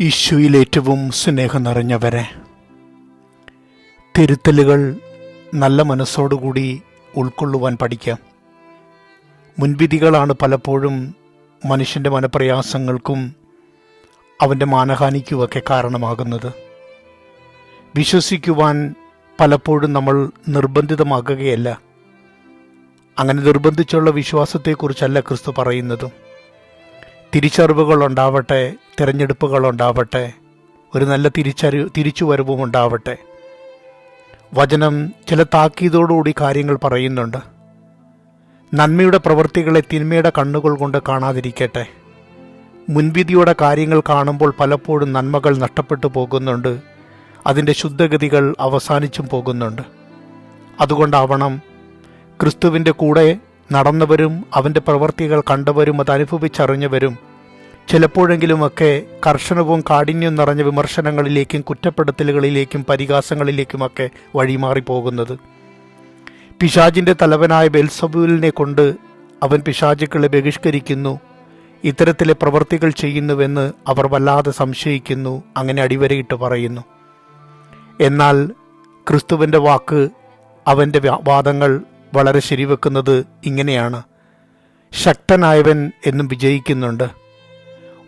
ഈശോയിൽ ഏറ്റവും സ്നേഹം നിറഞ്ഞവരെ. തിരുത്തലുകൾ നല്ല മനസ്സോടുകൂടി ഉൾക്കൊള്ളുവാൻ പഠിക്കാം. മുൻവിധികളാണ് പലപ്പോഴും മനുഷ്യന്റെ മനപ്രയാസങ്ങൾക്കും അവന്റെ മാനഹാനിക്കുമൊക്കെ കാരണമാകുന്നത്. വിശ്വസിക്കുവാൻ പലപ്പോഴും നമ്മൾ നിർബന്ധിതമാകുകയല്ല. അങ്ങനെ നിർബന്ധിച്ചുള്ള വിശ്വാസത്തെക്കുറിച്ചല്ല ക്രിസ്തു പറയുന്നതും. തിരിച്ചറിവുകൾ ഉണ്ടാവട്ടെ തിരഞ്ഞെടുപ്പുകൾ ഉണ്ടാവട്ടെ ഒരു നല്ല തിരിച്ചറി തിരിച്ചുവരവും ഉണ്ടാവട്ടെ. വചനം ചില താക്കീതോടുകൂടി കാര്യങ്ങൾ പറയുന്നുണ്ട്. നന്മയുടെ പ്രവൃത്തികളെ തിന്മയുടെ കണ്ണുകൾ കൊണ്ട് കാണാതിരിക്കട്ടെ. മുൻവിധിയുടെ കാര്യങ്ങൾ കാണുമ്പോൾ പലപ്പോഴും നന്മകൾ നഷ്ടപ്പെട്ടു പോകുന്നുണ്ട്. അതിന്റെ ശുദ്ധഗതികൾ അവസാനിച്ചും പോകുന്നുണ്ട്. അതുകൊണ്ടാവണം ക്രിസ്തുവിന്റെ കൂടെ നടന്നവരും അവന്റെ പ്രവൃത്തികൾ കണ്ടവരും അത് അനുഭവിച്ചറിഞ്ഞവരും ചിലപ്പോഴെങ്കിലുമൊക്കെ കർശനവും കാഠിന്യം നിറഞ്ഞ വിമർശനങ്ങളിലേക്കും കുറ്റപ്പെടുത്തലുകളിലേക്കും പരിഹാസങ്ങളിലേക്കുമൊക്കെ വഴിമാറി പോകുന്നത് പിശാജിന്റെ തലവനായ ബെൽസബൂലിനെ കൊണ്ട് അവൻ പിശാചുക്കളെ ബഹിഷ്കരിക്കുന്നു. ഇത്തരത്തിലെ പ്രവൃത്തികൾ ചെയ്യുന്നുവെന്ന് അവർ വല്ലാതെ സംശയിക്കുന്നു. അങ്ങനെ അടിവരയിട്ട് പറയുന്നു. എന്നാൽ ക്രിസ്തുവിന്റെ വാക്ക് അവന്റെ വാദങ്ങൾ വളരെ ശരിവെക്കുന്നത് ഇങ്ങനെയാണ്. ശക്തനായവൻ എന്നും വിജയിക്കുന്നുണ്ട്.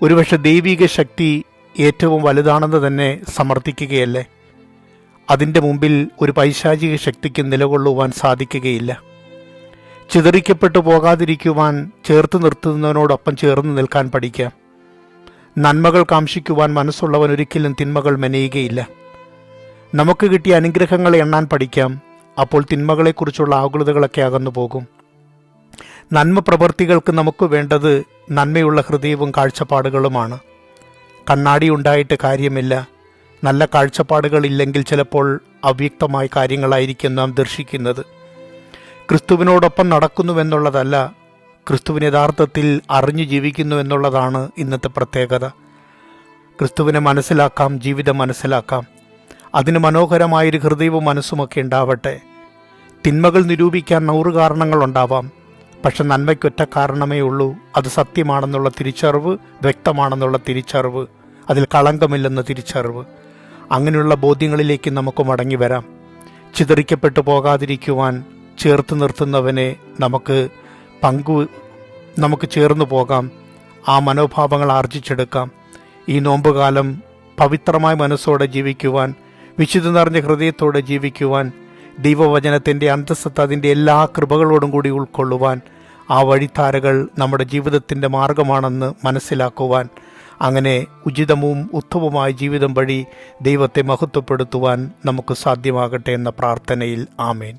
ഒരുപക്ഷെ ദൈവിക ശക്തി ഏറ്റവും വലുതാണെന്ന് തന്നെ സമർത്ഥിക്കുകയല്ലേ? അതിന്റെ മുമ്പിൽ ഒരു പൈശാചിക ശക്തിക്ക് നിലകൊള്ളുവാൻ സാധിക്കുകയില്ല. ചിതറിക്കപ്പെട്ടു പോകാതിരിക്കുവാൻ ചേർത്ത് നിർത്തുന്നതിനോടൊപ്പം ചേർന്ന് നിൽക്കാൻ പഠിക്കാം. നന്മകൾ കാംക്ഷിക്കുവാൻ മനസ്സുള്ളവൻ ഒരിക്കലും തിന്മകൾ മെനയുകയില്ല. നമുക്ക് കിട്ടിയ അനുഗ്രഹങ്ങളെ എണ്ണാൻ പഠിക്കാം അപ്പോൾ തിന്മകളെക്കുറിച്ചുള്ള ആകുലതകളൊക്കെ അകന്നു പോകും നന്മ പ്രവൃത്തികൾക്ക് നമുക്ക് വേണ്ടത് നന്മയുള്ള ഹൃദയവും കാഴ്ചപ്പാടുകളുമാണ്. കണ്ണാടി ഉണ്ടായിട്ട് കാര്യമില്ല. നല്ല കാഴ്ചപ്പാടുകളില്ലെങ്കിൽ ചിലപ്പോൾ അവ്യക്തമായ കാര്യങ്ങളായിരിക്കും നാം ദർശിക്കുന്നത്. ക്രിസ്തുവിനോടൊപ്പം നടക്കുന്നുവെന്നുള്ളതല്ല ക്രിസ്തുവിന് യഥാർത്ഥത്തിൽ അറിഞ്ഞു ജീവിക്കുന്നു എന്നുള്ളതാണ് ഇന്നത്തെ പ്രത്യേകത. ക്രിസ്തുവിനെ മനസ്സിലാക്കാം ജീവിതം മനസ്സിലാക്കാം. അതിന് മനോഹരമായൊരു ഹൃദയവും മനസ്സുമൊക്കെ ഉണ്ടാവട്ടെ. തിന്മകൾ നിരൂപിക്കാൻ നൂറ് കാരണങ്ങളുണ്ടാവാം പക്ഷെ നന്മയ്ക്കൊറ്റ കാരണമേ ഉള്ളൂ. അത് സത്യമാണെന്നുള്ള തിരിച്ചറിവ് വ്യക്തമാണെന്നുള്ള തിരിച്ചറിവ് അതിൽ കളങ്കമില്ലെന്ന തിരിച്ചറിവ്. അങ്ങനെയുള്ള ബോധ്യങ്ങളിലേക്ക് നമുക്ക് മടങ്ങി വരാം. ചിതറിക്കപ്പെട്ടു പോകാതിരിക്കുവാൻ ചേർത്ത് നിർത്തുന്നവനെ നമുക്ക് പങ്കു നമുക്ക് ചേർന്നു പോകാം. ആ മനോഭാവങ്ങൾ ആർജിച്ചെടുക്കാം. ഈ നോമ്പുകാലം പവിത്രമായ മനസ്സോടെ ജീവിക്കുവാൻ വിശുദ്ധ നിറഞ്ഞ ഹൃദയത്തോടെ ജീവിക്കുവാൻ ദൈവവചനത്തിന്റെ അന്തസ്സത്ത് അതിന്റെ എല്ലാ കൃപകളോടും കൂടി ഉൾക്കൊള്ളുവാൻ ആ വഴിത്താരകൾ നമ്മുടെ ജീവിതത്തിന്റെ മാർഗമാണെന്ന് മനസ്സിലാക്കുവാൻ അങ്ങനെ ഉചിതവും ഉത്തമവുമായ ജീവിതം വഴി ദൈവത്തെ മഹത്വപ്പെടുത്തുവാൻ നമുക്ക് സാധ്യമാകട്ടെ എന്ന പ്രാർത്ഥനയിൽ ആമേൻ.